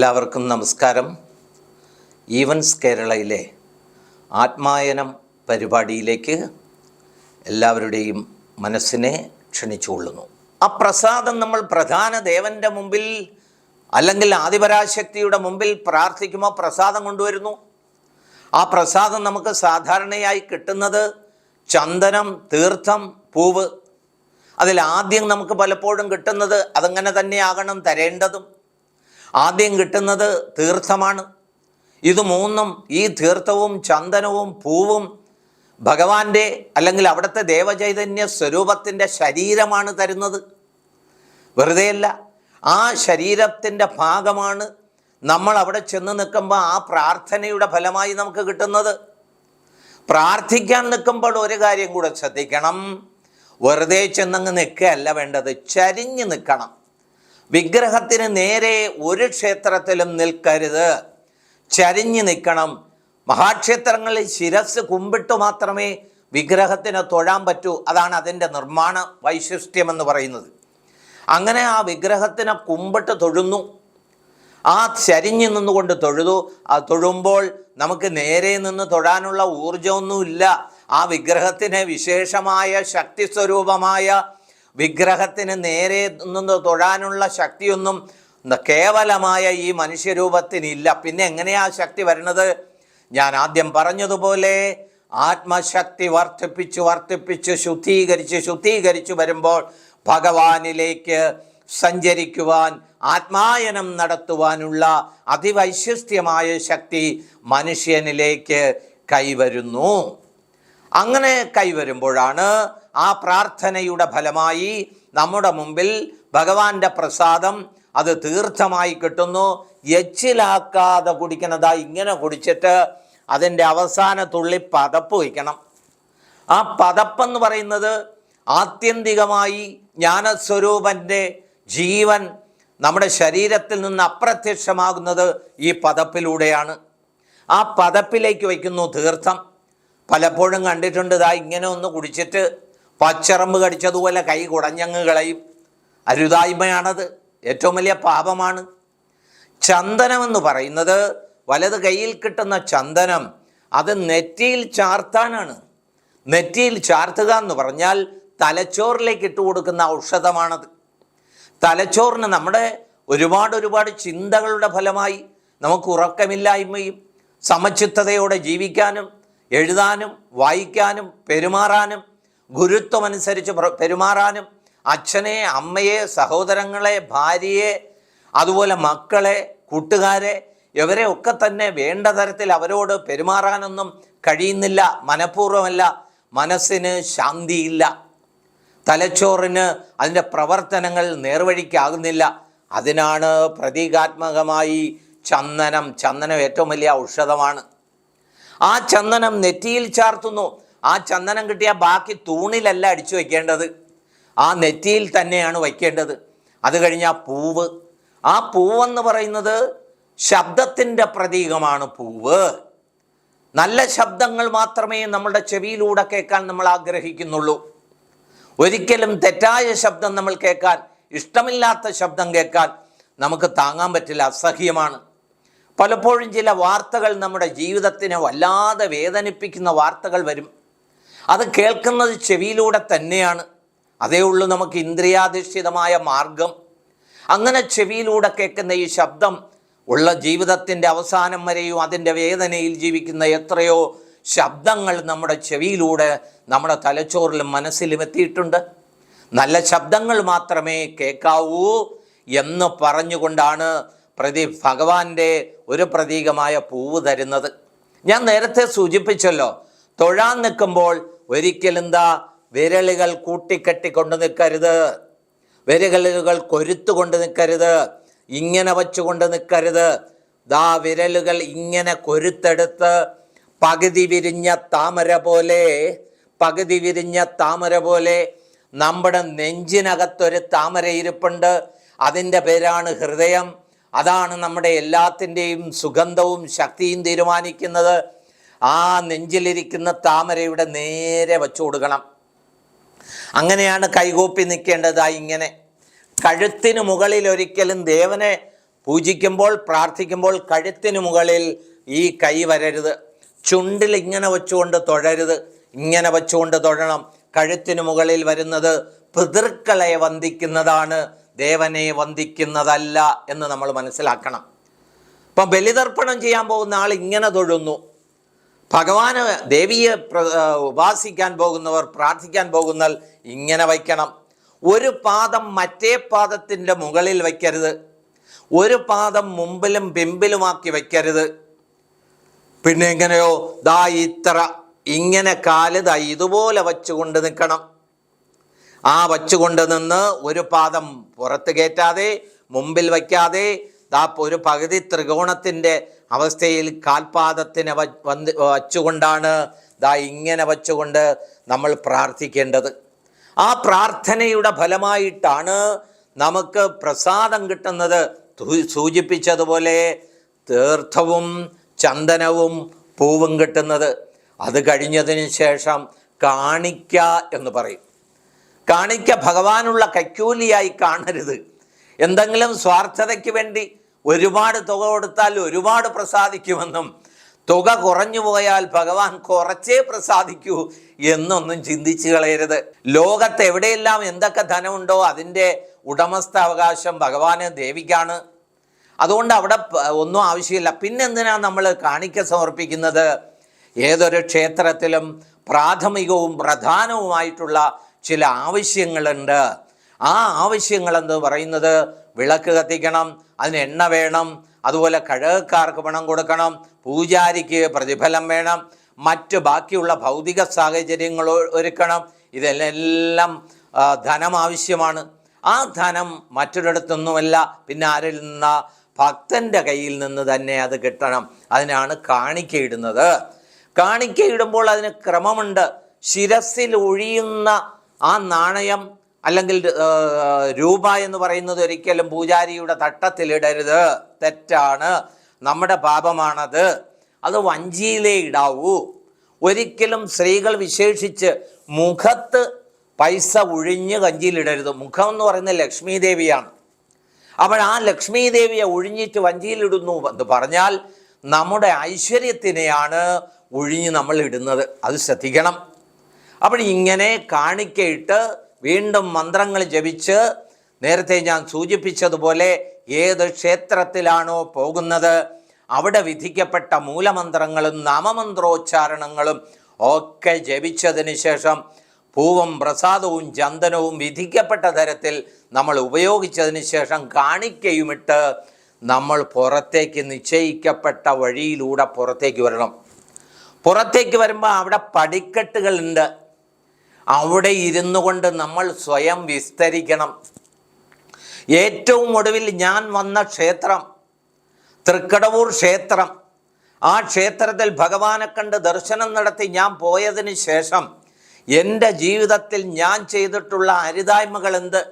എല്ലാവർക്കും നമസ്കാരം. ഈവൻസ് കേരളയിലെ ആത്മായനം പരിപാടിയിലേക്ക് എല്ലാവരുടെയും മനസ്സിനെ ക്ഷണിച്ചുകൊള്ളുന്നു. ആ പ്രസാദം നമ്മൾ പ്രധാന ദേവന്റെ മുമ്പിൽ അല്ലെങ്കിൽ ആദിപരാശക്തിയുടെ മുമ്പിൽ പ്രാർത്ഥിക്കുമ്പോൾ പ്രസാദം കൊണ്ടുവരുന്നു. ആ പ്രസാദം നമുക്ക് സാധാരണയായി കിട്ടുന്നത് ചന്ദനം തീർത്ഥം പൂവ്. അതിൽ ആദ്യം നമുക്ക് പലപ്പോഴും കിട്ടുന്നത് അതങ്ങനെ തന്നെയാകണം തരേണ്ടതും. ആദ്യം കിട്ടുന്നത് തീർത്ഥമാണ്. ഇത് മൂന്നും ഈ തീർത്ഥവും ചന്ദനവും പൂവും ഭഗവാന്റെ അല്ലെങ്കിൽ അവിടുത്തെ ദേവചൈതന്യ സ്വരൂപത്തിന്റെ ശരീരമാണ് തരുന്നത്. വെറുതെയല്ല ആ ശരീരത്തിന്റെ ഭാഗമാണ് നമ്മൾ അവിടെ ചെന്ന് നിൽക്കുമ്പോൾ ആ പ്രാർത്ഥനയുടെ ഫലമായി നമുക്ക് കിട്ടുന്നത്. പ്രാർത്ഥിക്കാൻ നിൽക്കുമ്പോൾ ഒരു കാര്യം കൂടെ ശ്രദ്ധിക്കണം. വെറുതെ ചെന്നങ്ങ് നിൽക്കുകയല്ല വേണ്ടത് ചരിഞ്ഞ് നിൽക്കണം. വിഗ്രഹത്തിന് നേരെ ഒരു ക്ഷേത്രത്തിലും നിൽക്കരുത്. ചരിഞ്ഞു നിൽക്കണം. മഹാക്ഷേത്രങ്ങളിൽ ശിരസ് കുമ്പിട്ട് മാത്രമേ വിഗ്രഹത്തിന് തൊഴാൻ പറ്റൂ. അതാണ് അതിന്റെ നിർമ്മാണ വൈശിഷ്ട്യം എന്ന് പറയുന്നത്. അങ്ങനെ ആ വിഗ്രഹത്തിനെ കുമ്പിട്ട് തൊഴുന്നു. ആ ചരിഞ്ഞു നിന്നുകൊണ്ട് തൊഴുതു. ആ തൊഴുമ്പോൾ നമുക്ക് നേരെ നിന്ന് തൊഴാനുള്ള ഊർജമൊന്നുമില്ല ആ വിഗ്രഹത്തിന് വിശേഷമായ ശക്തി സ്വരൂപമായ വിഗ്രഹത്തിന് നേരെ നിന്ന് തൊഴാനുള്ള ശക്തിയൊന്നും കേവലമായ ഈ മനുഷ്യരൂപത്തിനില്ല. പിന്നെ എങ്ങനെയാ ശക്തി വരുന്നത് ഞാൻ ആദ്യം പറഞ്ഞതുപോലെ ആത്മശക്തി വർദ്ധിപ്പിച്ച് വർദ്ധിപ്പിച്ച് ശുദ്ധീകരിച്ച് ശുദ്ധീകരിച്ച് വരുമ്പോൾ ഭഗവാനിലേക്ക് സഞ്ചരിക്കുവാൻ ആത്മായനം നടത്തുവാനുള്ള അതിവൈശിഷ്ട്യമായ ശക്തി മനുഷ്യനിലേക്ക് കൈവരുന്നു. അങ്ങനെ കൈവരുമ്പോഴാണ് ആ പ്രാർത്ഥനയുടെ ഫലമായി നമ്മുടെ മുമ്പിൽ ഭഗവാന്റെ പ്രസാദം അത് തീർത്ഥമായി കിട്ടുന്നു. എച്ചിലാക്കാതെ കുടിക്കുന്നതാ ഇങ്ങനെ കുടിച്ചിട്ട് അതിന്റെ അവസാന തുള്ളി പതപ്പ് വയ്ക്കണം. ആ പതപ്പെന്ന് പറയുന്നത് ആത്യന്തികമായി ജ്ഞാനസ്വരൂപന്റെ ജീവൻ നമ്മുടെ ശരീരത്തിൽ നിന്ന് അപ്രത്യക്ഷമാകുന്നത് ഈ പതപ്പിലൂടെയാണ്. ആ പതപ്പിലേക്ക് വയ്ക്കുന്നു തീർത്ഥം. പലപ്പോഴും കണ്ടിട്ടുണ്ട് ഇതാ ഇങ്ങനെ ഒന്ന് കുടിച്ചിട്ട് പച്ചറമ്പ് കടിച്ചതുപോലെ കൈ കുടഞ്ഞങ്ങ് കളയും. അരുതായ്മയാണത്. ഏറ്റവും വലിയ പാപമാണ്. ചന്ദനമെന്ന് പറയുന്നത് വലത് കയ്യിൽ കിട്ടുന്ന ചന്ദനം അത് നെറ്റിയിൽ ചാർത്താനാണ്. നെറ്റിയിൽ ചാർത്തുക എന്ന് പറഞ്ഞാൽ തലച്ചോറിലേക്ക് ഇട്ട് കൊടുക്കുന്ന ഔഷധമാണത്. തലച്ചോറിന് നമ്മുടെ ഒരുപാട് ഒരുപാട് ചിന്തകളുടെ ഫലമായി നമുക്ക് ഉറക്കമില്ലായ്മയും സമചിത്തതയോടെ ജീവിക്കാനും എഴുതാനും വായിക്കാനും പെരുമാറാനും ഗുരുത്വമനുസരിച്ച് പ്ര- പെരുമാറാനും അച്ഛനെ അമ്മയെ സഹോദരങ്ങളെ ഭാര്യയെ അതുപോലെ മക്കളെ കൂട്ടുകാരെ ഇവരെ ഒക്കെ തന്നെ വേണ്ട തരത്തിൽ അവരോട് പെരുമാറാനൊന്നും കഴിയുന്നില്ല മനഃപൂർവമല്ല മനസ്സിന് ശാന്തിയില്ല. തലച്ചോറിന് അതിന്റെ പ്രവർത്തനങ്ങൾ നേർവഴിക്കാകുന്നില്ല. അതിനാണ് പ്രതീകാത്മകമായി ചന്ദനം. ചന്ദനം ഏറ്റവും വലിയ ഔഷധമാണ്. ആ ചന്ദനം നെറ്റിയിൽ ചാർത്തുന്നു. ആ ചന്ദനം കിട്ടിയ ബാക്കി തൂണിലല്ല അടിച്ചു വയ്ക്കേണ്ടത്. ആ നെറ്റിയിൽ തന്നെയാണ് വയ്ക്കേണ്ടത്. അത് കഴിഞ്ഞ പൂവ്. ആ പൂവെന്ന് പറയുന്നത് ശബ്ദത്തിന്റെ പ്രതീകമാണ് പൂവ്. നല്ല ശബ്ദങ്ങൾ മാത്രമേ നമ്മളുടെ ചെവിയിലൂടെ കേൾക്കാൻ നമ്മൾ ആഗ്രഹിക്കുന്നുള്ളൂ. ഒരിക്കലും തെറ്റായ ശബ്ദം നമ്മൾ കേൾക്കാൻ ഇഷ്ടമില്ലാത്ത ശബ്ദം കേൾക്കാൻ നമുക്ക് താങ്ങാൻ പറ്റില്ല. അസഹ്യമാണ്. പലപ്പോഴും ചില വാർത്തകൾ നമ്മുടെ ജീവിതത്തിനെ വല്ലാതെ വേദനിപ്പിക്കുന്ന വാർത്തകൾ വരും. അത് കേൾക്കുന്നത് ചെവിയിലൂടെ തന്നെയാണ്. അതേ ഉള്ളൂ നമുക്ക് ഇന്ദ്രിയാധിഷ്ഠിതമായ മാർഗം. അങ്ങനെ ചെവിയിലൂടെ കേൾക്കുന്ന ഈ ശബ്ദം ഉള്ള ജീവിതത്തിന്റെ അവസാനം വരെയും അതിന്റെ വേദനയിൽ ജീവിക്കുന്ന എത്രയോ ശബ്ദങ്ങൾ നമ്മുടെ ചെവിയിലൂടെ നമ്മുടെ തലച്ചോറിലും മനസ്സിലും എത്തിയിട്ടുണ്ട്. നല്ല ശബ്ദങ്ങൾ മാത്രമേ കേൾക്കാവൂ എന്ന് പറഞ്ഞുകൊണ്ടാണ് പ്രതി ഭഗവാന്റെ ഒരു പ്രതീകമായ പൂവ് തരുന്നത്. ഞാൻ നേരത്തെ സൂചിപ്പിച്ചല്ലോ തൊഴാൻ നിൽക്കുമ്പോൾ ഒരിക്കലും എന്താ വിരലുകൾ കൂട്ടിക്കെട്ടിക്കൊണ്ട് നിൽക്കരുത്. വിരലുകൾ കൊരുത്തു കൊണ്ട് നിൽക്കരുത്. ഇങ്ങനെ വച്ചുകൊണ്ട് നിൽക്കരുത്. ദാ വിരലുകൾ ഇങ്ങനെ കൊരുത്തെടുത്ത് പകുതി വിരിഞ്ഞ താമര പോലെ പകുതി വിരിഞ്ഞ താമര പോലെ നമ്മുടെ നെഞ്ചിനകത്തൊരു താമര ഇരിപ്പുണ്ട്. അതിന്റെ പേരാണ് ഹൃദയം. അതാണ് നമ്മുടെ എല്ലാത്തിന്റെയും സുഗന്ധവും ശക്തിയും തീരുമാനിക്കുന്നത്. ആ നെഞ്ചിലിരിക്കുന്ന താമരയുടെ നേരെ വച്ചു കൊടുക്കണം. അങ്ങനെയാണ് കൈകൂപ്പി നിൽക്കേണ്ടതായി ഇങ്ങനെ. കഴുത്തിന് മുകളിൽ ഒരിക്കലും ദേവനെ പൂജിക്കുമ്പോൾ പ്രാർത്ഥിക്കുമ്പോൾ കഴുത്തിന് മുകളിൽ ഈ കൈ വരരുത്. ചുണ്ടിൽ ഇങ്ങനെ വെച്ചുകൊണ്ട് തൊഴരുത്. ഇങ്ങനെ വെച്ചുകൊണ്ട് തൊഴണം. കഴുത്തിന് മുകളിൽ വരുന്നത് പിതൃക്കളെ വന്ദിക്കുന്നതാണ്. ദേവനെ വന്ദിക്കുന്നതല്ല എന്ന് നമ്മൾ മനസ്സിലാക്കണം. ഇപ്പം ബലിതർപ്പണം ചെയ്യാൻ പോകുന്ന ആൾ ഇങ്ങനെ തൊഴുന്നു. ഭഗവാന് ദേവിയെ ഉപാസിക്കാൻ പോകുന്നവർ പ്രാർത്ഥിക്കാൻ പോകുന്നാൽ ഇങ്ങനെ വയ്ക്കണം. ഒരു പാദം മറ്റേ പാദത്തിന്റെ മുകളിൽ വയ്ക്കരുത്. ഒരു പാദം മുമ്പിലും പിമ്പിലുമാക്കി വയ്ക്കരുത്. പിന്നെ എങ്ങനെയോ ദാ ഇത്ര ഇങ്ങനെ കാൽ ദാ ഇതുപോലെ വച്ചുകൊണ്ട് നിൽക്കണം. ആ വച്ചുകൊണ്ട് നിന്ന് ഒരു പാദം പുറത്ത് കയറ്റാതെ മുമ്പിൽ വയ്ക്കാതെ ദാ ഒരു പകുതി ത്രികോണത്തിന്റെ അവസ്ഥയിൽ കാൽപാദത്തിനെ വന്ന് വച്ചുകൊണ്ടാണ് ദാ ഇങ്ങനെ വച്ചുകൊണ്ട് നമ്മൾ പ്രാർത്ഥിക്കേണ്ടത്. ആ പ്രാർത്ഥനയുടെ ഫലമായിട്ടാണ് നമുക്ക് പ്രസാദം കിട്ടുന്നത്. സൂചിപ്പിച്ചതുപോലെ തീർത്ഥവും ചന്ദനവും പൂവും കിട്ടുന്നത്. അത് കഴിഞ്ഞതിന് ശേഷം കാണിക്ക എന്ന് പറയും. കാണിക്ക ഭഗവാനുള്ള കൈക്കൂലിയായി കാണരുത്. എന്തെങ്കിലും സ്വാർത്ഥതയ്ക്ക് വേണ്ടി ഒരുപാട് തുക കൊടുത്താൽ ഒരുപാട് പ്രസാദിക്കുമെന്നും തുക കുറഞ്ഞു പോയാൽ ഭഗവാൻ കുറച്ചേ പ്രസാദിക്കൂ എന്നൊന്നും ചിന്തിച്ചു കളയരുത്. ലോകത്ത് എവിടെയെല്ലാം എന്തൊക്കെ ധനമുണ്ടോ അതിന്റെ ഉടമസ്ഥാവകാശം ഭഗവാന് ദേവിക്കാണ്. അതുകൊണ്ട് അവിടെ ഒന്നും ആവശ്യമില്ല. പിന്നെന്തിനാ നമ്മൾ കാണിക്ക സമർപ്പിക്കുന്നത്? ഏതൊരു ക്ഷേത്രത്തിലും പ്രാഥമികവും പ്രധാനവുമായിട്ടുള്ള ചില ആവശ്യങ്ങളുണ്ട്. ആ ആവശ്യങ്ങളെന്ന് പറയുന്നത് വിളക്ക് കത്തിക്കണം അതിന് എണ്ണ വേണം അതുപോലെ കഴകക്കാർക്ക് പണം കൊടുക്കണം പൂജാരിക്ക് പ്രതിഫലം വേണം മറ്റ് ബാക്കിയുള്ള ഭൗതിക സാഹചര്യങ്ങൾ ഒരുക്കണം. ഇതെല്ലാം ധനം ആവശ്യമാണ്. ആ ധനം മറ്റൊരിടത്തൊന്നുമല്ല പിന്നെ ആരിൽ നിന്ന? ഭക്തന്റെ കയ്യിൽ നിന്ന് തന്നെ അത് കിട്ടണം. അതിനാണ് കാണിക്കയിടുന്നത്. കാണിക്കയിടുമ്പോൾ അതിന് ക്രമമുണ്ട്. ശിരസിൽ ഒഴിയുന്ന ആ നാണയം അല്ലെങ്കിൽ രൂപ എന്ന് പറയുന്നത് ഒരിക്കലും പൂജാരിയുടെ തട്ടത്തിലിടരുത്. തെറ്റാണ്. നമ്മുടെ പാപമാണത്. അത് വഞ്ചിയിലേ ഇടാവൂ. ഒരിക്കലും സ്ത്രീകൾ വിശേഷിച്ച് മുഖത്ത് പൈസ ഒഴിഞ്ഞ് കഞ്ചിയിലിടരുത്. മുഖം എന്ന് പറയുന്നത് ലക്ഷ്മി ദേവിയാണ് അപ്പോൾ ആ ലക്ഷ്മി ദേവിയെ ഒഴിഞ്ഞിട്ട് വഞ്ചിയിലിടുന്നു എന്ന് പറഞ്ഞാൽ നമ്മുടെ ഐശ്വര്യത്തിനെയാണ് ഒഴിഞ്ഞ് നമ്മൾ ഇടുന്നത്. അത് ശ്രദ്ധിക്കണം. അപ്പോൾ ഇങ്ങനെ കാണിക്കയിട്ട് വീണ്ടും മന്ത്രങ്ങൾ ജപിച്ച് നേരത്തെ ഞാൻ സൂചിപ്പിച്ചതുപോലെ ഏത് ക്ഷേത്രത്തിലാണോ പോകുന്നത് അവിടെ വിധിക്കപ്പെട്ട മൂലമന്ത്രങ്ങളും നാമമന്ത്രോച്ചാരണങ്ങളും ഒക്കെ ജപിച്ചതിന് ശേഷം പൂവും പ്രസാദവും ചന്ദനവും വിധിക്കപ്പെട്ട തരത്തിൽ നമ്മൾ ഉപയോഗിച്ചതിന് ശേഷം കാണിക്കയുമിട്ട് നമ്മൾ പുറത്തേക്ക് നിശ്ചയിക്കപ്പെട്ട വഴിയിലൂടെ പുറത്തേക്ക് വരണം. പുറത്തേക്ക് വരുമ്പോൾ അവിടെ പടിക്കെട്ടുകളുണ്ട്. അവിടെ ഇരുന്നു കൊണ്ട് നമ്മൾ സ്വയം വിസ്തരിക്കണം. ഏറ്റവും ഒടുവിൽ ഞാൻ വന്ന ക്ഷേത്രം തൃക്കടവൂർ ക്ഷേത്രം. ആ ക്ഷേത്രത്തിൽ ഭഗവാനെ കണ്ട് ദർശനം നടത്തി ഞാൻ പോയതിന് ശേഷം എന്റെ ജീവിതത്തിൽ ഞാൻ ചെയ്തിട്ടുള്ള അരുതായ്മകൾ എന്ത്?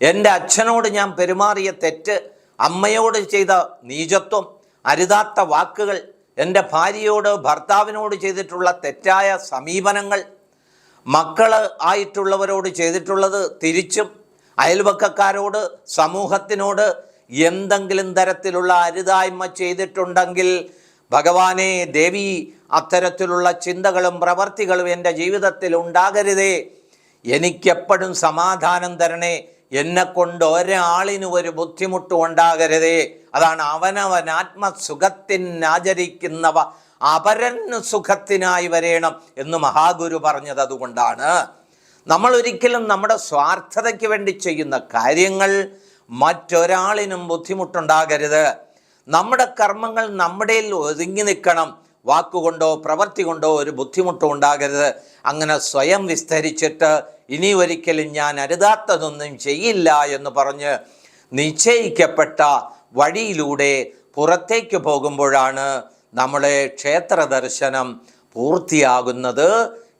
എന്റെ അച്ഛനോട് ഞാൻ പെരുമാറിയ തെറ്റ് അമ്മയോട് ചെയ്ത നീചത്വം അരുതാത്ത വാക്കുകൾ എന്റെ ഭാര്യയോട് ഭർത്താവിനോട് ചെയ്തിട്ടുള്ള തെറ്റായ സമീപനങ്ങൾ മക്കൾ ആയിട്ടുള്ളവരോട് ചെയ്തിട്ടുള്ളത് തിരിച്ചും അയൽവക്കക്കാരോട് സമൂഹത്തിനോട് എന്തെങ്കിലും തരത്തിലുള്ള അരുതായ്മ ചെയ്തിട്ടുണ്ടെങ്കിൽ ഭഗവാനെ ദേവി അത്തരത്തിലുള്ള ചിന്തകളും പ്രവർത്തികളും എന്റെ ജീവിതത്തിൽ ഉണ്ടാകരുതേ. എനിക്കെപ്പോഴും സമാധാനം തരണേ. എന്നെ കൊണ്ട് ഒരാളിനും ഒരു ബുദ്ധിമുട്ടും ഉണ്ടാകരുതേ. അതാണ് അവനവൻ ആത്മസുഖത്തിനാചരിക്കുന്നവ അപരന് സുഖത്തിനായി വരേണം എന്ന് മഹാഗുരു പറഞ്ഞത് അതുകൊണ്ടാണ്. നമ്മൾ ഒരിക്കലും നമ്മുടെ സ്വാർത്ഥതയ്ക്ക് വേണ്ടി ചെയ്യുന്ന കാര്യങ്ങൾ മറ്റൊരാളിനും ബുദ്ധിമുട്ടുണ്ടാകരുത്. നമ്മുടെ കർമ്മങ്ങൾ നമ്മുടെ ഒതുങ്ങി നിൽക്കണം. വാക്കുകൊണ്ടോ പ്രവൃത്തി കൊണ്ടോ ഒരു ബുദ്ധിമുട്ടും ഉണ്ടാകരുത്. അങ്ങനെ സ്വയം വിസ്തരിച്ചിട്ട് ഇനി ഒരിക്കലും ഞാൻ അരുതാത്തതൊന്നും ചെയ്യില്ല എന്ന് പറഞ്ഞ് നിശ്ചയിക്കപ്പെട്ട വഴിയിലൂടെ പുറത്തേക്ക് പോകുമ്പോഴാണ് നമ്മളെ ക്ഷേത്ര ദർശനം പൂർത്തിയാകുന്നത്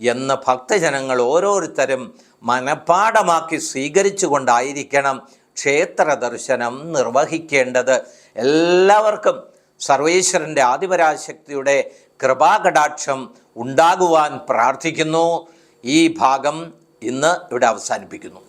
എന്ന് ഭക്തജനങ്ങൾ ഓരോരുത്തരും മനഃപ്പാടമാക്കി സ്വീകരിച്ചു കൊണ്ടായിരിക്കണം ക്ഷേത്ര ദർശനം നിർവഹിക്കേണ്ടത്. എല്ലാവർക്കും സർവേശ്വരന്റെ ആദിപരാശക്തിയുടെ കൃപാകടാക്ഷം ഉണ്ടാകുവാൻ പ്രാർത്ഥിക്കുന്നു. ഈ ഭാഗം ഇന്ന് ഇവിടെ അവസാനിപ്പിക്കുന്നു.